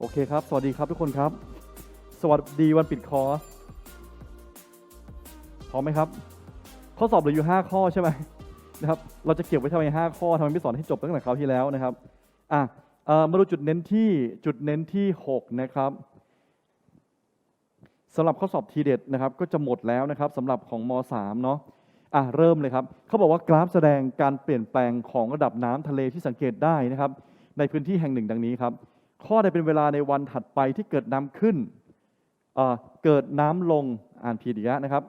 โอเคครับ สวัสดีครับทุกคนครับ สวัสดีวันปิดคอร์สพร้อมไหมครับ ข้อสอบเหลืออยู่ 5 ข้อใช่ไหมนะครับ เราจะเก็บไว้ทำไม5ข้อทำไมไม่สอนให้จบตั้งแต่คราวที่แล้วนะครับ อะมาดูจุดเน้นที่จุดเน้นที่ 6 นะครับสำหรับข้อสอบทีเด็ดนะครับ ก็จะหมดแล้วนะครับสำหรับของม .3 เนาะอะเริ่มเลยครับเขาบอกว่ากราฟแสดงการเปลี่ยนแปลงของระดับน้ำทะเลที่สังเกตได้นะครับ ในพื้นที่แห่งหนึ่งดังนี้ครับ ข้อใดเป็นเวลาในวันถัดไปที่เกิดน้ำขึ้นเเกิดน้ำลงอ่านผิดอีกแล้วนะครับ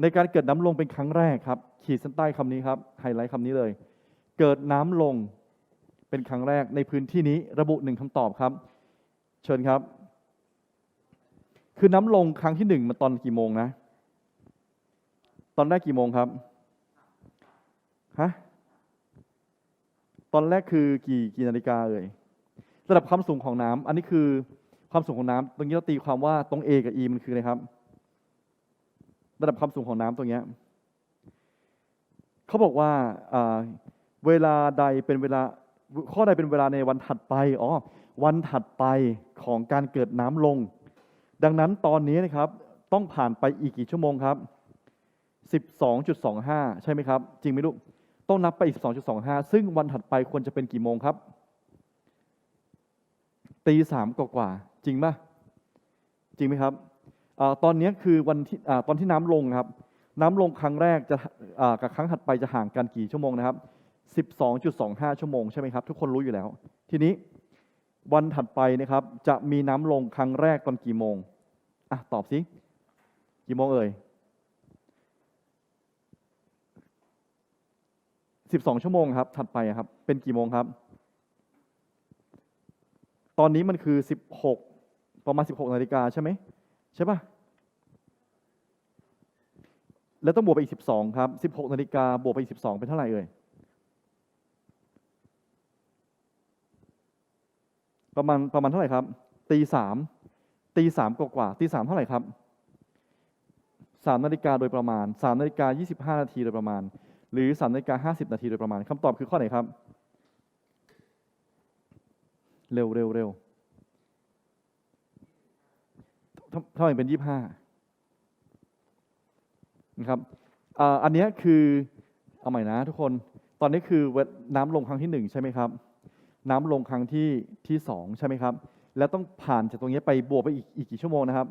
ในการเกิดน้ำลงเป็นครั้งแรกครับ ขีดเส้นใต้คำนี้ครับไฮไลท์คำนี้เลย เกิดน้ำลงเป็นครั้งแรกในพื้นที่นี้ระบุหนึ่งคำตอบครับ เชิญครับ คือน้ำลงครั้งที่หนึ่งมันตอนกี่โมงนะ ตอนแรกกี่โมงครับฮะตอนแรกคือกี่กี่นาฬิกาเอ่ย ระดับความสูงของน้ำอันนี้คือความสูงของน้ำตรงนี้เราตีความว่าตรง A กับ E มันคืออะไรครับ ระดับความสูงของน้ำตรงนี้เขาบอกว่าเวลาใดเป็นเวลาข้อใดเป็นเวลาในวันถัดไปอ๋อวันถัดไปของการเกิดน้ำลง ดังนั้นตอนนี้นะครับต้องผ่านไปอีกกี่ชั่วโมงครับ 12.25 ใช่ไหมครับ จริงไหมลูก ต้องนับไปอีก 12.25 ซึ่งวันถัดไปควรจะเป็นกี่โมงครับ ตีสามกว่าจริงป่ะจริงไหมครับอตอนนี้คือวันที่อตอนที่น้ำลงครับ น้ำลงครั้งแรกจะกับครั้งถัดไปจะห่างกันกี่ชั่วโมงนะครับ12.25 ชั่วโมงใช่ไหมครับ ทุกคนรู้อยู่แล้ว ทีนี้วันถัดไปนะครับ จะมีน้ำลงครั้งแรกตอนกี่โมงอะตอบสิกี่โมงเอ่ย12 ชั่วโมงครับ ถัดไปครับ เป็นกี่โมงครับ ตอนนี้มันคือ 16 ประมาณ 16 นาฬิกาใช่ไหมใช่ปะแล้วต้องบวกไปอีก 12 ครับ 16 นาฬิกาบวกไปอีก 12 เป็นเท่าไหร่เอ่ย ประมาณประมาณเท่าไหร่ครับ ตีสามตีสามกว่าตีสามเท่าไหร่ครับสามนาฬิกาโดยประมาณสามนาฬิกายี่สิบห้านาทีโดยประมาณ หรือสามนาฬิกาห้าสิบนาทีโดยประมาณคำตอบคือข้อไหนครับ เร็วเร็วเร็วทำทำไมเป็นยี่ห้านะครับอันนี้คือเอาใหม่นะทุกคน ตอนนี้คือน้ำลงครั้งที่หนึ่งใช่ไหมครับ น้ำลงครั้งที่ที่สองใช่ไหมครับ แล้วต้องผ่านจากตรงนี้ไปบวกไปอีกอีกกี่ชั่วโมงนะครับ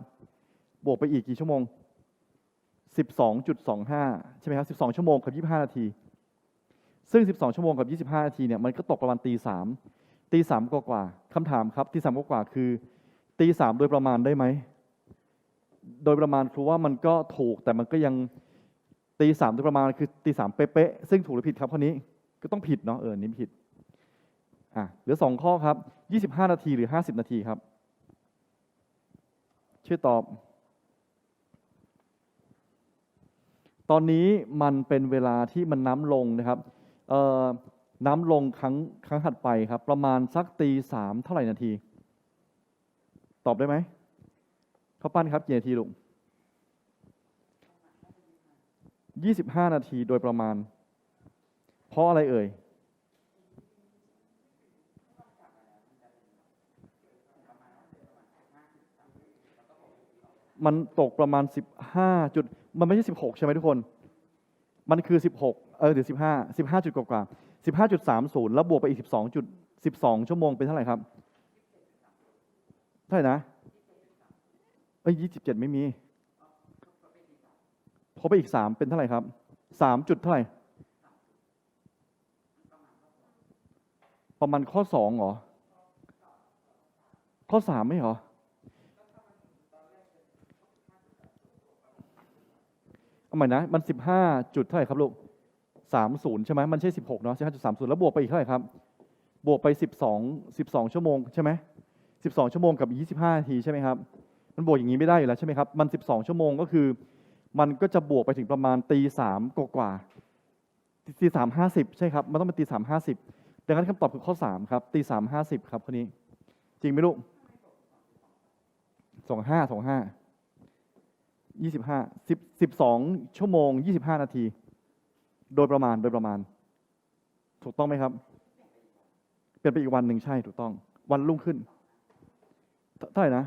บวกไปอีกกี่ชั่วโมง12.25ใช่ไหมครับ12ชั่วโมงกับ25นาที ซึ่ง12ชั่วโมงกับ25นาทีเนี่ยมันก็ตกประมาณตีสาม ตีสามกว่าคำถามครับตีสามกว่าคือตีสามโดยประมาณได้ไหม โดยประมาณคือว่ามันก็ถูกแต่มันก็ยังตีสามโดยประมาณคือตีสามเป๊ะๆซึ่งถูกหรือผิดครับข้อนี้ก็ต้องผิดเนาะเออนี่ผิดอะเหลือสองข้อครับ25นาทีหรือ50นาทีครับช่วยตอบ ตอนนี้มันเป็นเวลาที่มันน้ำลงนะครับเอ่อ น้ำลงครั้งครั้งถัดไปครับ ประมาณสักตีสามเท่าไหร่นาที ตอบได้ไหมข้าวปั้นครับกี่นาทีลูก25นาทีโดยประมาณ เพราะอะไรเอ่ยมันตกประมาณ 15 จุด มันไม่ใช่ 16 ใช่ไหมทุกคน มันคือ 16 เออเดี๋ยว15 15 จุดกว่า 15.30 แล้วบวกไปอีก 12จุด12 ชั่วโมงเป็นเท่าไหร่ครับเท่าไหร่นะเอ้ย27 ไม่มีพอไปอีก 3 เป็นเท่าไหร่ครับ 3 จุดเท่าไหร่ ประมาณข้อ2เหรอ ข้อ 3 ไม่เหรอเอาใหม่นะ มันสิบห้าจุดเท่าไหร่ครับลูก สามศูนย์ใช่ไหมมันใช่สิบหกเนาะใช่ห้าจุดสามศูนย์แล้วบวกไปอีกเท่าไหร่ครับ บวกไปสิบสองสิบสองชั่วโมงใช่ไหมสิบสองชั่วโมงกับยี่สิบห้านาทีใช่ไหมครับ มันบวกอย่างนี้ไม่ได้อยู่แล้วใช่ไหมครับ มันสิบสองชั่วโมงก็คือ มันก็จะบวกไปถึงประมาณตีสามกว่าตีสามห้าสิบใช่ครับ มันต้องเป็นตีสามห้าสิบดังนั้นคำตอบคือข้อสามครับตีสามห้าสิบครับคนนี้ จริงไหมลูกสองห้าสองห้ายี่สิบห้าสิบสิบสองชั่วโมงยี่สิบห้านาที โดยประมาณโดยประมาณ ถูกต้องไหมครับ เปลี่ยนไปอีกวันหนึ่งใช่ถูกต้อง วันรุ่งขึ้นเท่าไหร่นะ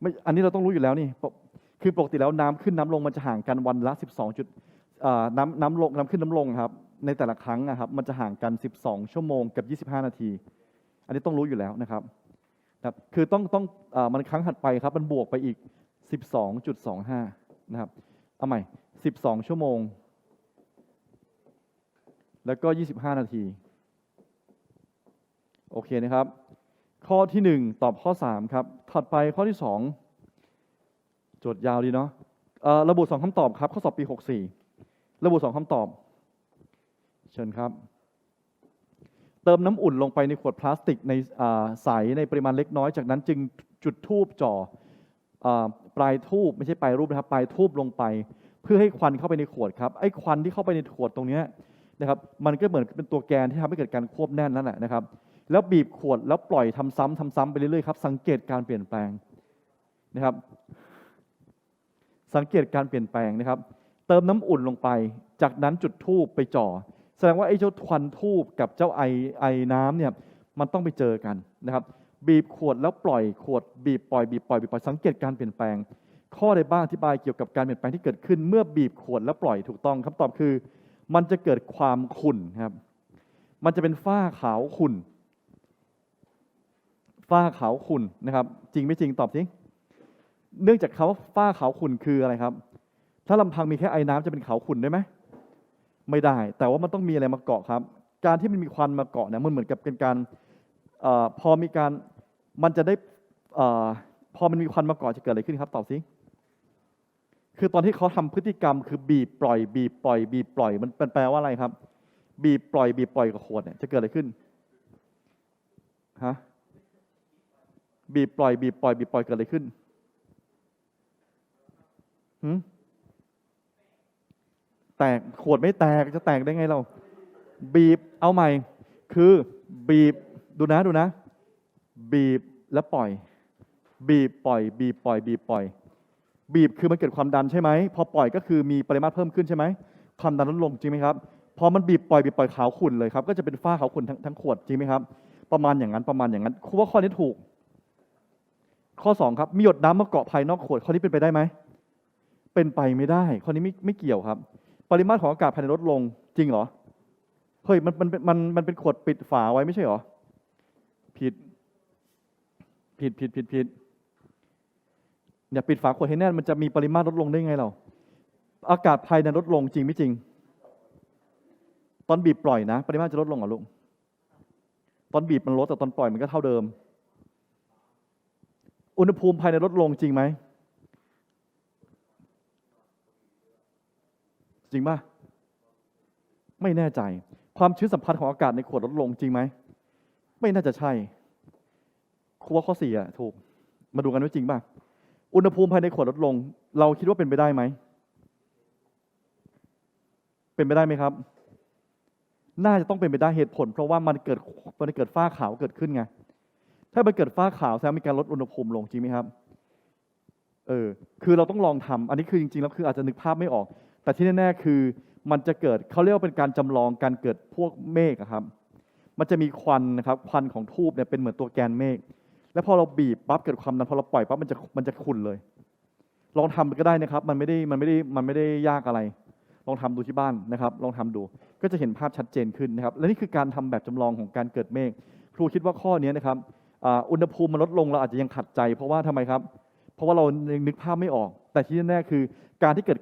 ไม่อันนี้เราต้องรู้อยู่แล้วนี่คือปกติแล้วน้ำขึ้นน้ำลงมันจะห่างกันวันละ 12จุดเอ่อน้ำน้ำลงน้ำขึ้นน้ำลงครับ ในแต่ละครั้งนะครับ มันจะห่างกัน 12 ชั่วโมงกับ 25 นาที อันนี้ต้องรู้อยู่แล้วนะครับครับคือต้องต้องเอ่อมันครั้งถัดไปครับ มันบวกไปอีก 12.25 นะครับเอาใหม่ 12 ชั่วโมง แล้วก็ 25 นาที โอเคนะครับ ข้อที่ 1 ตอบข้อ 3 ครับ ถัดไปข้อที่ 2 โจทย์ยาวดีเนาะระบุ 2คำตอบครับ ข้อสอบปี 64 ระบุ 2คำตอบ เชิญครับ เติมน้ำอุ่นลงไปในขวดพลาสติกในใสในปริมาณเล็กน้อย จากนั้นจึงจุดทูบจ่อปลายทูบไม่ใช่ปลายรูปนะครับ ปลายทูบลงไป เพื่อให้ควันเข้าไปในขวดครับไอ้ควันที่เข้าไปในขวดตรงนี้นะครับมันก็เหมือนเป็นตัวแกนที่ทำให้เกิดการควบแน่นนั่นแหละนะครับ แล้วบีบขวดแล้วปล่อยทำซ้ำทำซ้ำไปเรื่อยๆครับสังเกตการเปลี่ยนแปลงนะครับ สังเกตการเปลี่ยนแปลงนะครับ เติมน้ำอุ่นลงไป จากนั้นจุดทูบไปจ่อ แสดงว่าไอ้เจ้าควันทูบกับเจ้าไอไอน้ำเนี่ยมันต้องไปเจอกันนะครับ บีบขวดแล้วปล่อยขวด บีบปล่อยบีบปล่อยบีบปล่อยสังเกตการเปลี่ยนแปลง ข้อใดบ้างอธิบายเกี่ยวกับการเปลี่ยนแปลงที่เกิดขึ้น เมื่อบีบขวดแล้วปล่อยถูกต้องคำตอบคือ มันจะเกิดความขุ่นครับ มันจะเป็นฝ้าขาวขุ่นฝ้าขาวขุ่นนะครับ จริงไม่จริงตอบสิเนื่องจากคำว่าฝ้าขาวขุ่นคืออะไรครับ ถ้าลำพังมีแค่ไอ้น้ำจะเป็นขาวขุ่นได้ไหมไม่ได้ แต่ว่ามันต้องมีอะไรมาเกาะครับ การที่มันมีควันมาเกาะเนี่ยมันเหมือนกับเป็นการอพอมีการมันจะได้อพอมันมีควันมาเกาะจะเกิดอะไรขึ้นครับตอบสิ คือตอนที่เขาทำพฤติกรรมคือบีบปล่อย บีบปล่อย บีบปล่อยมันเป็นแปลว่าอะไรครับ บีบปล่อย บีบปล่อยกับขวดเนี่ยจะเกิดอะไรขึ้นฮะบีบปล่อย บีบปล่อย บีบปล่อยเกิดอะไรขึ้นหืมแตกขวดไม่แตกจะแตกได้ไงเรา บีบเอาใหม่ คือบีบดูนะดูนะ บีบแล้วปล่อย บีบปล่อย บีบปล่อย บีบปล่อย บีบคือมันเกิดความดันใช่ไหมพอปล่อยก็คือมีปริมาตรเพิ่มขึ้นใช่ไหมความดันลดลงจริงไหมครับพอมันบีบปล่อยบีบปล่อยขาวขุ่นเลยครับก็จะเป็นฝ้าขาวขุ่นทั้งทั้งขวดจริงไหมครับประมาณอย่างนั้นประมาณอย่างนั้นคุณว่าข้อนี้ถูก ข้อสองครับมีหยดน้ำมาเกาะภายนอกขวดข้อนี้เป็นไปได้ไหมเป็นไปไม่ได้ ข้อนี้ไม่ไม่เกี่ยวครับ ปริมาตรของอากาศภายในลดลงจริงเหรอเฮ้ยมันมันมันมันมันเป็นขวดปิดฝาไว้ไม่ใช่เหรอผิดผิดผิดผิดผิด อย่าปิดฝาขวดให้แน่นมันจะมีปริมาตรลดลงได้ไงเราอากาศภายในลดลงจริงไม่จริง ตอนบีบปล่อยนะ ปริมาตรจะลดลงเหรอลูกตอนบีบมันลดแต่ตอนปล่อยมันก็เท่าเดิม อุณหภูมิภายในลดลงจริงไหมจริงป่ะไม่แน่ใจ ความชื้นสัมพันธ์ของอากาศในขวดลดลงจริงไหมไม่น่าจะใช่ครูว่าข้อสี่อะถูก มาดูกันว่าจริงป่ะ อุณหภูมิภายในขวดลดลง เราคิดว่าเป็นไปได้ไหม เป็นไปได้ไหมครับ น่าจะต้องเป็นไปได้เหตุผล เพราะว่ามันเกิดมันเกิดฝ้าขาวเกิดขึ้นไง ถ้ามันเกิดฝ้าขาวแสดงมีการลดอุณหภูมิลงจริงไหมครับ เออ คือเราต้องลองทำอันนี้คือจริงๆแล้วคืออาจจะนึกภาพไม่ออก แต่ที่แน่ๆคือมันจะเกิดเขาเรียกว่าเป็นการจำลองการเกิดพวกเมฆครับ มันจะมีควันนะครับ ควันของทูบเนี่ยเป็นเหมือนตัวแกนเมฆ แล้วพอเราบีบปั๊บเกิดความดันพอเราปล่อยปั๊บมันจะมันจะขุ่นเลย ลองทำก็ได้นะครับ มันไม่ได้มันไม่ได้มันไม่ได้ยากอะไร ลองทำดูที่บ้านนะครับ ลองทำดูก็จะเห็นภาพชัดเจนขึ้นนะครับ และนี่คือการทำแบบจำลองของการเกิดเมฆครูคิดว่าข้อนี้นะครับอ่าอุณหภูมิมันลดลงเราอาจจะยังขัดใจ เพราะว่าทำไมครับ เพราะว่าเรายังนึกภาพไม่ออก แต่ที่แน่ๆคือการที่เกิด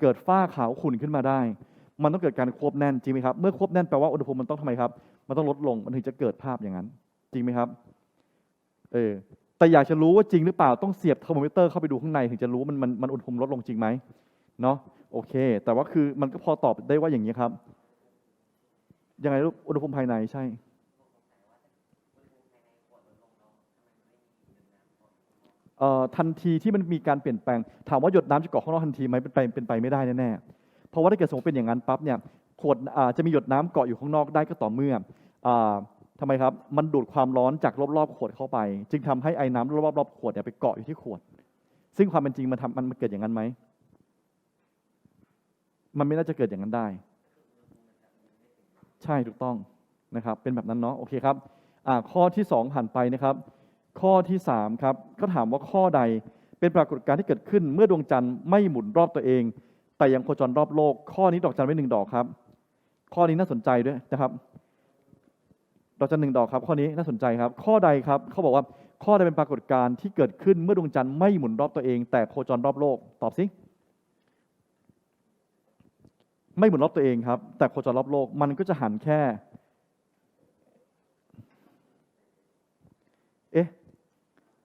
เกิดฝ้าขาวขุ่นขึ้นมาได้ มันต้องเกิดการควบแน่นจริงไหมครับ เมื่อควบแน่นแปลว่าอุณหภูมิมันต้องทำไมครับ มันต้องลดลง มันถึงจะเกิดภาพอย่างนั้น จริงไหมครับ เออแต่อยากจะรู้ว่าจริงหรือเปล่าต้องเสียบเทอร์โมมิเตอร์เข้าไปดูข้างในถึงจะรู้มันมันมันอุณหภูมิลดลงจริงไหมเนาะโอเค แต่ว่าคือมันก็พอตอบได้ว่าอย่างนี้ครับ ยังไงลูกอุณหภูมิภายในใช่เอ่อทันทีที่มันมีการเปลี่ยนแปลง ถามว่าหยดน้ำจะเกาะข้างนอกทันทีไหมเป็นไปเป็นไปไม่ได้แน่ๆเพราะว่าถ้าเกิดสมมติเป็นอย่างนั้นปั๊บเนี่ยขวดอ่าจะมีหยดน้ำเกาะอยู่ข้างนอกได้ก็ต่อเมื่อ อ่าทำไมครับ มันดูดความร้อนจากรอบๆขวดเข้าไป จึงทำให้ไอ้น้ำรอบๆขวดเนี่ยไปเกาะอยู่ที่ขวด ซึ่งความเป็นจริงมันทำมันเกิดอย่างนั้นไหม มันไม่น่าจะเกิดอย่างนั้นได้ ใช่ถูกต้องนะครับ เป็นแบบนั้นเนาะโอเคครับข้อที่สองผ่านไปนะครับ ข้อที่สามครับก็ถามว่าข้อใดเป็นปรากฏการณ์ที่เกิดขึ้น เมื่อดวงจันทร์ไม่หมุนรอบตัวเอง แต่ยังโคจรรอบโลก ข้อนี้ดอกจันไว้หนึ่งดอกครับ ข้อนี้น่าสนใจด้วยนะครับ ดอกจันหนึ่งดอกครับ ข้อนี้น่าสนใจครับ ข้อใดครับเขาบอกว่าข้อใดเป็นปรากฏการณ์ที่เกิดขึ้นเมื่อดวงจันทร์ไม่หมุนรอบตัวเอง แต่โคจรรอบโลก ตอบสิไม่หมุนรอบตัวเองครับ แต่โคจรรอบโลกมันก็จะหันแค่ เอ๊ะ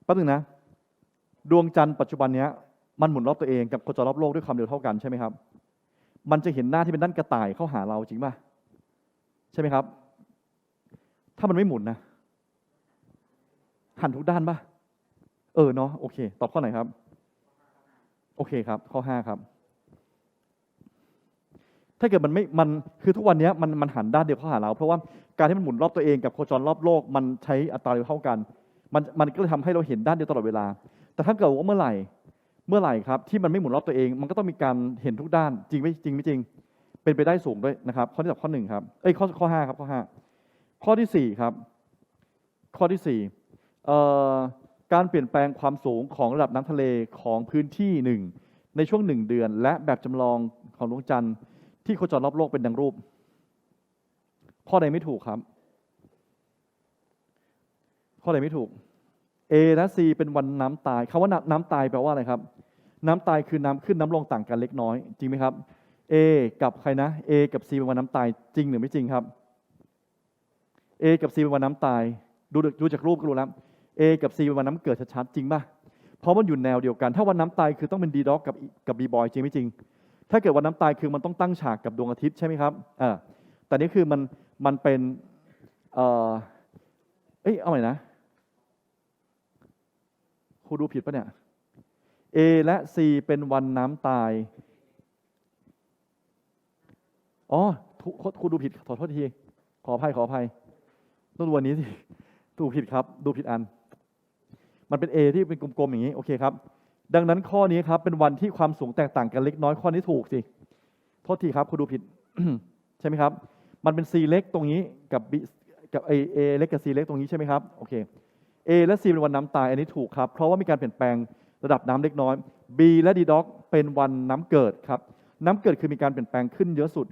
แป๊บนึงนะ ดวงจันทร์ปัจจุบันเนี้ยมันหมุนรอบตัวเองกับโคจรรอบโลกด้วยความเร็วเท่ากันใช่ไหมครับ มันจะเห็นหน้าที่เป็นด้านกระต่ายเข้าหาเราจริงป่ะใช่ไหมครับ ถ้ามันไม่หมุนนะ หันทุกด้านป่ะเออเนาะโอเค ตอบข้อไหนครับ โอเคครับ ข้อห้าครับ ถ้าเกิดมันไม่มันคือทุกวันนี้มันมันหันด้านเดียวเข้าหาเรา เพราะว่าการที่มันหมุนรอบตัวเองกับโคจรรอบโลก มันใช้อัตราเร็วเท่ากัน มันมันก็เลยทำให้เราเห็นด้านเดียวตลอดเวลา แต่ถ้าเกิดว่าเมื่อไหร่เมื่อไหร่ครับ ที่มันไม่หมุนรอบตัวเอง มันก็ต้องมีการเห็นทุกด้าน จริงไม่จริงไม่จริง เป็นไปได้สูงด้วยนะครับ ข้อที่ตอบข้อหนึ่งครับเอ้ยข้อข้อห้าครับข้อห้า ข้อที่สี่ครับ ข้อที่สี่การเปลี่ยนแปลงความสูงของระดับน้ำทะเลของพื้นที่หนึ่งในช่วงหนึ่งเดือน และแบบจำลองของดวงจันทร์ที่โคจรรอบโลกเป็นดังรูป ข้อใดไม่ถูกครับ ข้อใดไม่ถูก A และ C เป็นวันน้ำตายคำว่าน้ำน้ำตายแปลว่าอะไรครับ น้ำตายคือน้ำขึ้นน้ำลงต่างกันเล็กน้อย จริงไหมครับ A กับใครนะ A กับ C เป็นวันน้ำตายจริงหรือไม่จริงครับ A กับ C เป็นวันน้ำตาย ดูดูจากรูปก็รู้แล้ว A กับ C เป็นวันน้ำเกิดชัดๆจริงป่ะเพราะมันอยู่แนวเดียวกัน ถ้าวันน้ำตายคือต้องเป็น D dog กับกับ B boy จริงไม่จริง ถ้าเกิดวันน้ำตายคือมันต้องตั้งฉากกับดวงอาทิตย์ใช่ไหมครับอ่าแต่นี่คือมันมันเป็นเออเอ้ยเอาใหม่นะครูดูผิดปะเนี่ย A และ C เป็นวันน้ำตาย อ๋อครูดูผิดขอโทษที ขออภัยขออภัย ต้องดูวันนี้สิดูผิดครับ ดูผิดอัน มันเป็น A ที่เป็นกลมๆอย่างนี้โอเคครับ ดังนั้นข้อนี้ครับ เป็นวันที่ความสูงแตกต่างกันเล็กน้อยข้อนี้ถูกสิโทษทีครับคุณดูผิด ใช่ไหมครับ มันเป็น C เล็กตรงนี้กับ B กับ A A เล็กกับ C เล็กตรงนี้ใช่ไหมครับโอเค A และ C เป็นวันน้ำตายอันนี้ถูกครับ เพราะว่ามีการเปลี่ยนแปลงระดับน้ำเล็กน้อย B และ D dog เป็นวันน้ำเกิดครับ น้ำเกิดคือมีการเปลี่ยนแปลงขึ้นเยอะสุด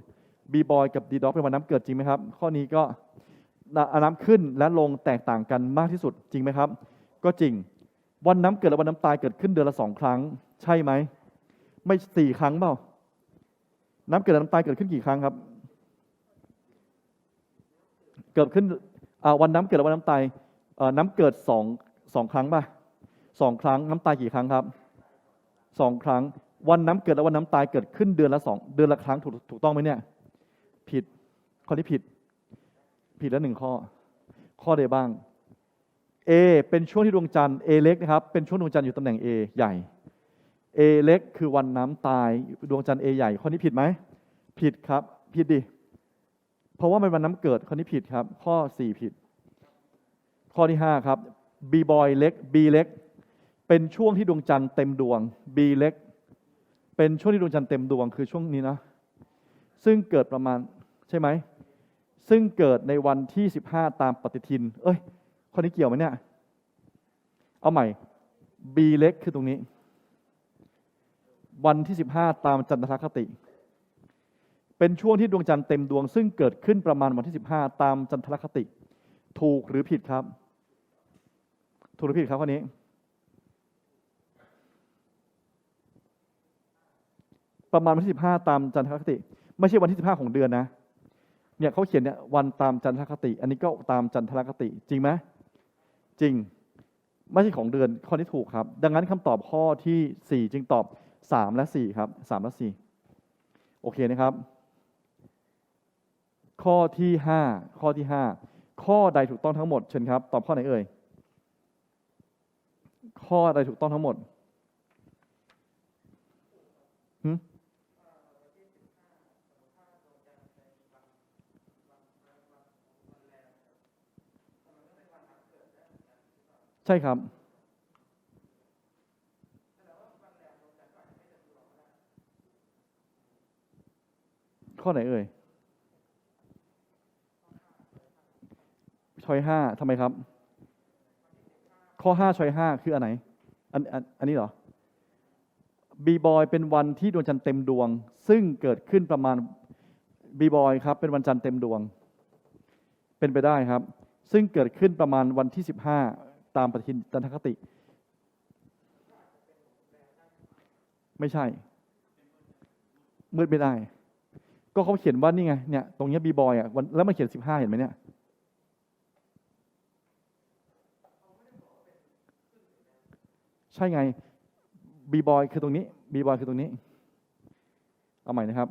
B boy กับ D dog เป็นวันน้ำเกิดจริงไหมครับ ข้อนี้ก็ น้ำขึ้นและลงแตกต่างกันมากที่สุดจริงไหมครับ ก็จริง วันน้ำเกิดและวันน้ำตายเกิดขึ้นเดือนละสองครั้ง ใช่ไหม ไม่สี่ครั้งเปล่า น้ำเกิดและน้ำตายเกิดขึ้นกี่ครั้งครับ เกิดขึ้นวันน้ำเกิดและวันน้ำตายน้ำเกิดสองสองครั้งป่ะสองครั้ง น้ำตายกี่ครั้งครับสองครั้ง วันน้ำเกิดและวันน้ำตายเกิดขึ้นเดือนละสองเดือนละครั้งถูกถูกต้องไหมเนี่ย ผิดข้อที่ผิด ผิดแล้วหนึ่งข้อ ข้อใดบ้าง A เป็นช่วงที่ดวงจันทร์ A เล็กนะครับ เป็นช่วงดวงจันทร์อยู่ตำแหน่ง A ใหญ่ A เล็กคือวันน้ำตายดวงจันทร์ A ใหญ่ ข้อนี้ผิดไหม ผิดครับ ผิดดิ เพราะว่ามันวันน้ำเกิด ข้อนี้ผิดครับ ข้อ 4 ผิด ข้อที่ 5 ครับ B boy เล็ก B เล็ก เป็นช่วงที่ดวงจันทร์เต็มดวง B เล็ก เป็นช่วงที่ดวงจันทร์เต็มดวงคือช่วงนี้นะ ซึ่งเกิดประมาณใช่ไหม ซึ่งเกิดในวันที่ 15 ตามปฏิทิน เอ้ย ข้อนี้เกี่ยวไหมเนี่ย เอาใหม่ B เล็กคือตรงนี้ วันที่ 15 ตามจันทรคติ เป็นช่วงที่ดวงจันทร์เต็มดวง ซึ่งเกิดขึ้นประมาณวันที่ 15 ตามจันทรคติ ถูกหรือผิดครับ ถูกหรือผิดครับข้อนี้ ประมาณวันที่ 15 ตามจันทรคติ ไม่ใช่วันที่ 15 ของเดือนนะ เนี่ยเขาเขียนเนี่ยวันตามจันทรคติ อันนี้ก็ตามจันทรคติจริงไหมจริงไม่ใช่ของเดือนข้อนี้ถูกครับ ดังนั้นคำตอบข้อที่ 4 จึงตอบ 3 และ 4 ครับ 3 และ 4 โอเคนะครับ ข้อที่ 5 ข้อที่ 5 ข้อใดถูกต้องทั้งหมดเชิญครับ ตอบข้อไหนเอ่ย ข้อใดถูกต้องทั้งหมดห ใช่ครับ ข้อไหนเอ่ยชอยห้าทำไมครับ ข้อห้าชอยห้าคืออันไหน อันอันอันนี้เหรอบีบอยเป็นวันที่ดวงจันทร์เต็มดวง ซึ่งเกิดขึ้นประมาณบีบอยครับ เป็นวันจันทร์เต็มดวง เป็นไปได้ครับ ซึ่งเกิดขึ้นประมาณวันที่สิบห้า ตามปฏิทินจันทคติ ไม่ใช่ มืดไม่ได้ ก็เขาเขียนว่านี่ไงเนี่ยตรงนี้บีบอยอะวันแล้วมันเขียนสิบห้าเห็นไหมเนี่ยใช่ไงบีบอยคือตรงนี้บีบอยคือตรงนี้ เอาใหม่นะครับ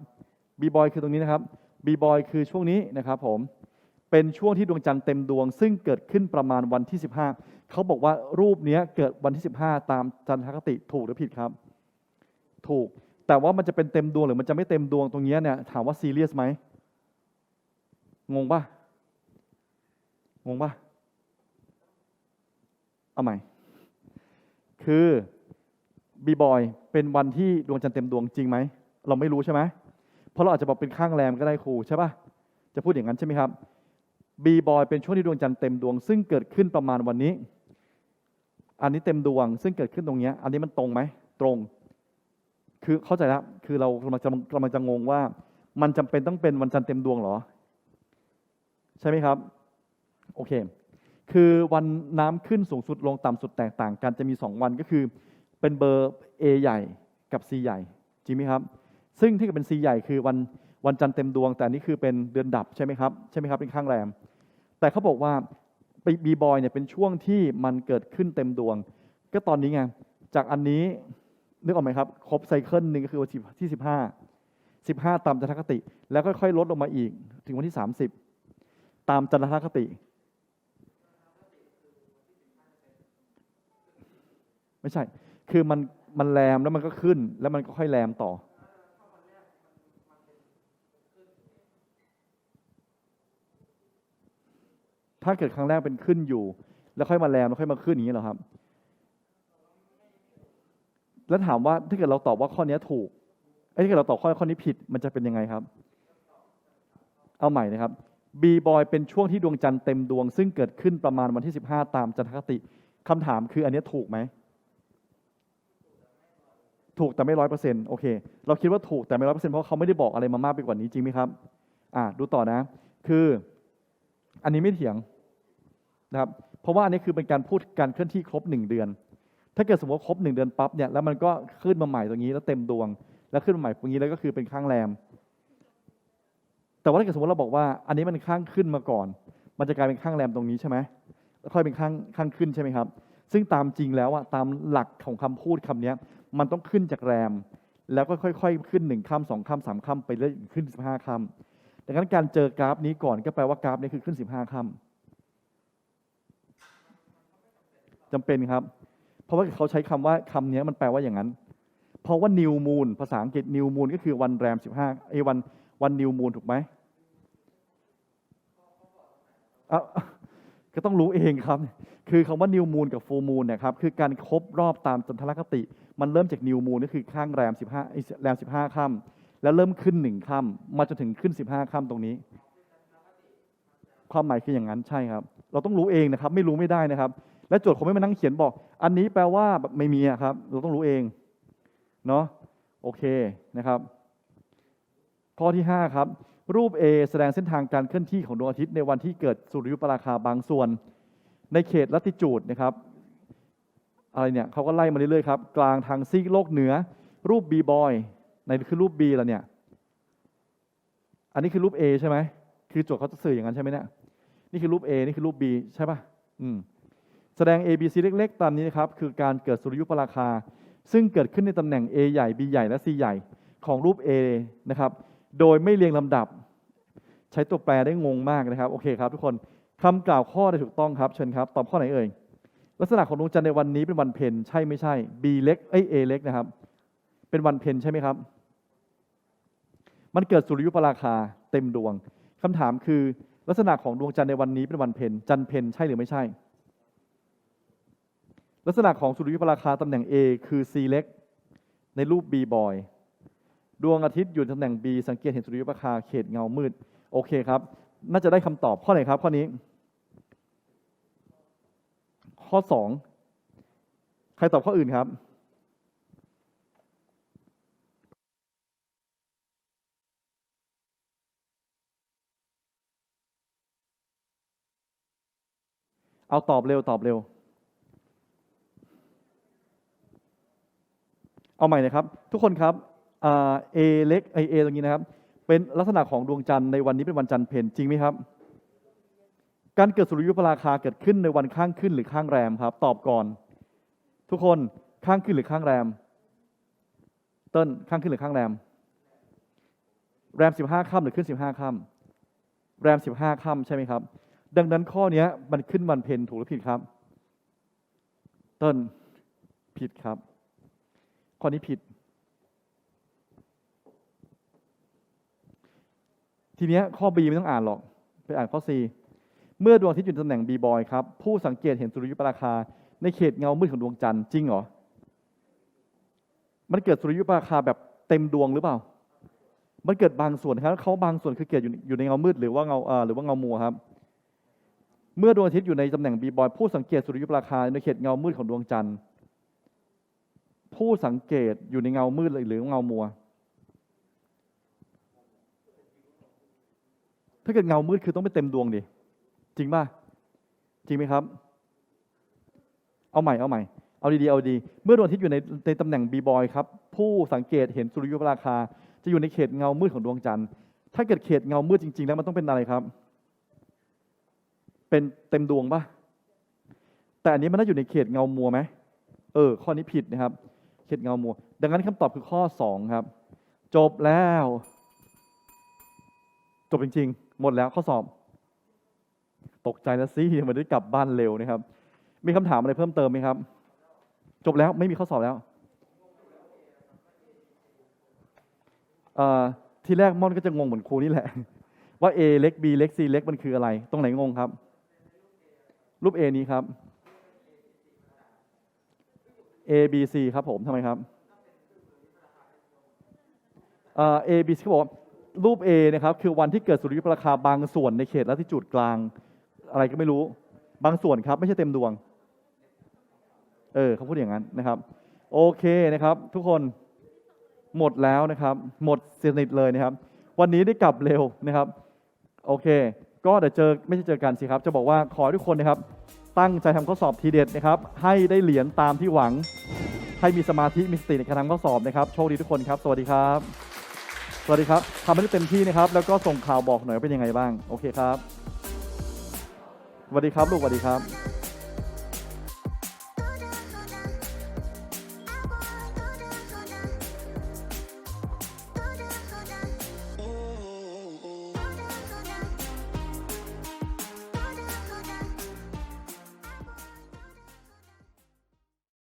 บีบอยคือตรงนี้นะครับบีบอยคือช่วงนี้นะครับผมเป็นช่วงที่ดวงจันทร์เต็มดวง ซึ่งเกิดขึ้นประมาณวันที่ 15 เขาบอกว่ารูปนี้เกิดวันที่ 15 ตามจันทรคติถูกหรือผิดครับ ถูกแต่ว่ามันจะเป็นเต็มดวงหรือมันจะไม่เต็มดวงตรงนี้เนี่ยถามว่าซีเรียสไหมงงปะงงปะเอาใหม่ คือบีบอยเป็นวันที่ดวงจันทร์เต็มดวงจริงไหม เราไม่รู้ใช่ไหมเพราะเราอาจจะบอกเป็นข้างแรมก็ได้ครูใช่ปะจะพูดอย่างนั้นใช่ไหมครับบีบอยเป็นช่วงที่ดวงจันทร์เต็มดวง ซึ่งเกิดขึ้นประมาณวันนี้ อันนี้เต็มดวง ซึ่งเกิดขึ้นตรงนี้อันนี้มันตรงไหมตรง คือเข้าใจแล้วคือเรากำลังจะกำลังจะงงว่า มันจำเป็นต้องเป็นวันจันทร์เต็มดวงเหรอ ใช่ไหมครับ โอเค คือวันน้ำขึ้นสูงสุดลงต่ำสุดแตกต่างกันจะมี 2 วันก็คือ เป็นเบอร์ A ใหญ่กับ C ใหญ่จริงไหมครับ ซึ่งที่เป็น C ใหญ่คือวันวันจันทร์เต็มดวง แต่อันนี้คือเป็นเดือนดับใช่ไหมครับใช่ไหมครับเป็นข้างแรม แต่เขาบอกว่า บีบอยเนี่ยเป็นช่วงที่มันเกิดขึ้นเต็มดวง ก็ตอนนี้ไง จากอันนี้นึกออกไหมครับ ครบไซเคิลหนึ่งก็คือวันที่สิบห้าสิบห้าตามจันทคติ แล้วค่อยๆลดลงมาอีก ถึงวันที่สามสิบตามจันทคติ ไม่ใช่ คือมันมันแรมแล้วมันก็ขึ้น แล้วมันก็ค่อยแรมต่อ ถ้าเกิดครั้งแรกเป็นขึ้นอยู่ แล้วค่อยมาแรมแล้วค่อยมาขึ้นอย่างนี้เหรอครับ แล้วถามว่าถ้าเกิดเราตอบว่าข้อนี้ถูกไอ้ยถ้าเกิดเราตอบข้อข้อนี้ผิดมันจะเป็นยังไงครับ เอาใหม่นะครับบีบอยเป็นช่วงที่ดวงจันทร์เต็มดวง ซึ่งเกิดขึ้นประมาณวันที่ 15 ตามจันทคติคำถามคืออันนี้ถูกไหม ถูกแต่ไม่ร้อยเปอร์เซ็นต์โอเค เราคิดว่าถูกแต่ไม่ร้อยเปอร์เซ็นต์เพราะเขาไม่ได้บอกอะไรมามากไปกว่านี้จริงไหมครับ อ่าดูต่อนะ คือ อันนี้ไม่เถียงนะครับเพราะว่าอันนี้คือเป็นการพูดการเคลื่อนที่ครบหนึ่งเดือน ถ้าเกิดสมมติว่าครบหนึ่งเดือนปั๊บเนี่ยแล้วมันก็ขึ้นมาใหม่ตรงนี้แล้วเต็มดวง แล้วขึ้นมาใหม่ตรงนี้แล้วก็คือเป็นข้างแรม แต่ว่าถ้าเกิดสมมติเราบอกว่า อันนี้มันข้างขึ้นมาก่อน มันจะกลายเป็นข้างแรมตรงนี้ใช่ไหมแล้วค่อยเป็นข้างข้างขึ้นใช่ไหมครับ ซึ่งตามจริงแล้วอะตามหลักของคำพูดคำเนี้ย มันต้องขึ้นจากแรม แล้วก็ค่อยๆ ขึ้นหนึ่งคำสองคำสามคำไปเรื่อยขึ้นสิบห้าคำ ดังนั้นการเจอกราฟนี้ก่อนก็แปลว่ากราฟนี้คือขึ้นสิบห้าค่ำจำเป็นครับ เพราะว่าเขาใช้คำว่าคำนี้มันแปลว่าอย่างนั้น เพราะว่า new moon ภาษาอังกฤษ new moon ก็คือวันแรมสิบห้าไอ้วันวัน new moon ถูกไหมอะก็ต้องรู้เองครับ คือคำว่า new moon กับ full moon เนะครับ คือการครบรอบตามจันทรคติ มันเริ่มจาก new moon ก็คือข้างแรม 15ไอแรม 15 ค่ำ แล้วเริ่มขึ้นหนึ่งค่ำมาจนถึงขึ้น15ค่ำตรงนี้ ความหมายคืออย่างนั้นใช่ครับ เราต้องรู้เองนะครับ ไม่รู้ไม่ได้นะครับ และโจทย์ผมไม่มานั่งเขียนบอก อันนี้แปลว่าไม่มีครับ เราต้องรู้เองเนาะโอเคนะครับ ข้อที่5ครับ รูป A แสดงเส้นทางการเคลื่อนที่ของดวงอาทิตย์ในวันที่เกิดสุริยุปราคาบางส่วน ในเขตลัติจูดนะครับอะไรเนี่ยเขาก็ไล่มาเรื่อยๆครับ กลางทางซีกโลกเหนือ รูป B บอย ในคือรูป B แล้วเนี่ย อันนี้คือรูป A ใช่ไหม คือโจทย์เขาจะสื่ออย่างนั้นใช่ไหมเนี่ย นี่คือรูป A นี่คือรูป B ใช่ป่ะ อืม แสดง A B C เล็ก ๆ ตามนี้นะครับ คือการเกิดสุริยุปราคา ซึ่งเกิดขึ้นในตำแหน่ง A ใหญ่ B ใหญ่ และ C ใหญ่ของรูป A นะครับ โดยไม่เรียงลำดับ ใช้ตัวแปรได้งงมากนะครับ โอเคครับ ทุกคนคำกล่าวข้อได้ถูกต้องครับ เชิญครับ ตอบข้อไหนเอ่ย ลักษณะของดวงจันทร์ในวันนี้เป็นวันเพ็ญใช่ไม่ใช่ B เล็กเอ้ย A เล็กนะครับ เป็นวันเพ็ญใช่ไหมครับ มันเกิดสุริยุปราคาเต็มดวงคำถามคือลักษณะของดวงจันทร์ในวันนี้เป็นวันเพ็ญจันทร์เพ็ญใช่หรือไม่ใช่ ลักษณะของสุริยุปราคาตำแหน่ง A คือ C เล็กในรูป B บอยดวงอาทิตย์อยู่ตำแหน่ง B สังเกตเห็นสุริยุปราคาเขตเงามืด โอเคครับ น่าจะได้คำตอบข้อไหนครับ ข้อนี้ ข้อสองใครตอบข้ออื่นครับ เอาตอบเร็วตอบเร็ว เอาใหม่นะครับ ทุกคนครับเอเล็กไอเอตรงนี้นะครับ เป็นลักษณะของดวงจันทร์ในวันนี้เป็นวันจันทร์เพ็ญจริงไหมครับ การเกิดสุริยุปราคาเกิดขึ้นในวันข้างขึ้นหรือข้างแรมครับ ตอบก่อน ทุกคนข้างขึ้นหรือข้างแรม เต้นข้างขึ้นหรือข้างแรม แรมสิบห้าค่ำหรือขึ้นสิบห้าค่ำแรมสิบห้าค่ำใช่ไหมครับ ดังนั้นข้อเนี้ยมันขึ้นวันเพ็ญถูกหรือผิดครับ เต้นผิดครับ ข้อนี้ผิด ทีเนี้ยข้อ B ไม่ต้องอ่านหรอก ไปอ่านข้อ C เมื่อดวงอาทิตย์อยู่ในตำแหน่ง B boy ครับ ผู้สังเกตเห็นสุริยุปราคา ในเขตเงามืดของดวงจันทร์จริงเหรอ มันเกิดสุริยุปราคาแบบเต็มดวงหรือเปล่า มันเกิดบางส่วนครับเขาบางส่วนคือเกิดอยู่อยู่ในเงามืดหรือว่าเงาเอ่อหรือว่าเงามัวครับ เมื่อดวงอาทิตย์อยู่ในตำแหน่ง B boy ผู้สังเกตสุริยุปราคาในเขตเงามืดของดวงจันทร์ ผู้สังเกตอยู่ในเงามืดหรือเงามัว ถ้าเกิดเงามืดคือต้องไม่เต็มดวงดิจริงป่ะจริงไหมครับ เอาใหม่เอาใหม่เอาดีๆเอาดี เมื่อดวงอาทิตย์อยู่ในในตำแหน่งบีบอยครับ ผู้สังเกตเห็นสุริยุปราคา จะอยู่ในเขตเงามืดของดวงจันทร์ ถ้าเกิดเขตเงามืดจริง ๆ แล้วมันต้องเป็นอะไรครับ เป็นเต็มดวงป่ะแต่อันนี้มันน่าอยู่ในเขตเงามัวไหมเออ ข้อนี้ผิดนะครับ เขตเงามัว ดังนั้นคำตอบคือข้อสองครับ จบแล้ว จบจริง ๆ หมดแล้วข้อสอบ ตกใจแล้วสิมันได้กลับบ้านเร็วนะครับ มีคำถามอะไรเพิ่มเติมไหมครับ จบแล้วไม่มีข้อสอบแล้วเอ่อทีแรกม่อนก็จะงงเหมือนครูนี่แหละ ว่า A เล็ก B เล็ก C เล็กมันคืออะไร ตรงไหนงงครับ รูป A นี้ครับ A B C ครับผมทำไมครับเอ่อ A B C เขาบอกรูป A นะครับคือวันที่เกิดสุริยุปราคาบางส่วนในเขตลัติจูดกลาง อะไรก็ไม่รู้บางส่วนครับ ไม่ใช่เต็มดวง เออเขาพูดอย่างนั้นนะครับ โอเคนะครับ ทุกคนหมดแล้วนะครับ หมดสนิทเลยนะครับ วันนี้ได้กลับเร็วนะครับ โอเค ก็เดี๋ยวเจอไม่ใช่เจอกันสิครับ จะบอกว่าขอให้ทุกคนนะครับ ตั้งใจทำข้อสอบทีเด็ดนะครับ ให้ได้เหรียญตามที่หวัง ให้มีสมาธิมีสติในการทำข้อสอบนะครับ โชคดีทุกคนครับ สวัสดีครับ สวัสดีครับทำให้ได้เต็มที่นะครับ แล้วก็ส่งข่าวบอกหน่อยว่าเป็นยังไงบ้าง โอเคครับสวัสดีครับ ลูกสวัสดีครับ